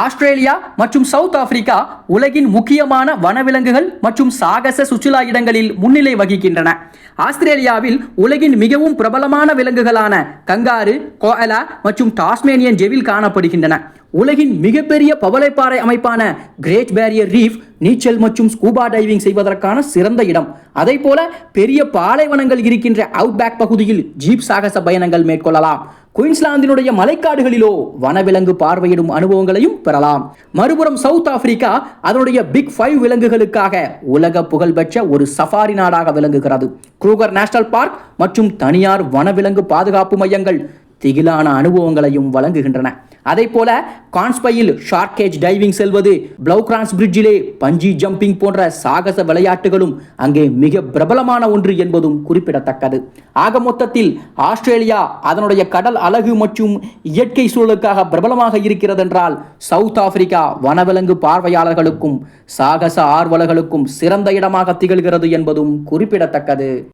Australia மற்றும் south Africa உலகின் முக்கியமான வனவிலங்குகள் மற்றும் சாகச சுற்றுலா இடங்களில் முன்னிலை வகிக்கின்றன. ஆஸ்திரேலியாவில் உலகின் மிகவும் பிரபலமான விலங்குகளான கங்காரு கோயலா மற்றும் டாஸ்மேனியன் ஜெவில் காணப்படுகின்றன. உலகின் மிகப்பெரிய பவளைப்பாறை அமைப்பான கிரேட் பேரியர் ரீஃப் நீச்சல் மற்றும் ஸ்கூபா டைவிங் செய்வதற்கான சிறந்த இடம். அதே போல பெரிய பாலைவனங்கள் இருக்கின்ற அவுட்பேக் பகுதியில் ஜீப் சாகச பயணங்கள் மேற்கொள்ளலாம். குயின்ஸ்லாந்தினுடைய மலைக்காடுகளிலோ வனவிலங்கு பார்வையிடும் அனுபவங்களையும் பெறலாம். மறுபுறம் சவுத் ஆப்பிரிக்கா அதனுடைய பிக் ஃபைவ் விலங்குகளுக்காக உலக புகழ்பெற்ற ஒரு சஃபாரி நாடாக விளங்குகிறது. குரூகர் நேஷனல் பார்க் மற்றும் தனியார் வனவிலங்கு பாதுகாப்பு மையங்கள் திகிலான அனுபவங்களையும் வழங்குகின்றன. அதே போல கான்ஸ்பையில் ஷார்கேஜ் டைவிங் செல்வது பிளவுகிரான்ஸ் பிரிட்ஜிலே பஞ்சி ஜம்பிங் போன்ற சாகச விளையாட்டுகளும் அங்கே மிக பிரபலமான ஒன்று என்பதும் குறிப்பிடத்தக்கது. ஆக மொத்தத்தில் ஆஸ்திரேலியா அதனுடைய கடல் அழகு மற்றும் இயற்கை சூழலுக்காக பிரபலமாக இருக்கிறதென்றால் சவுத் ஆப்பிரிக்கா வனவிலங்கு பார்வையாளர்களுக்கும் சாகச ஆர்வலர்களுக்கும் சிறந்த இடமாக திகழ்கிறது என்பதும் குறிப்பிடத்தக்கது.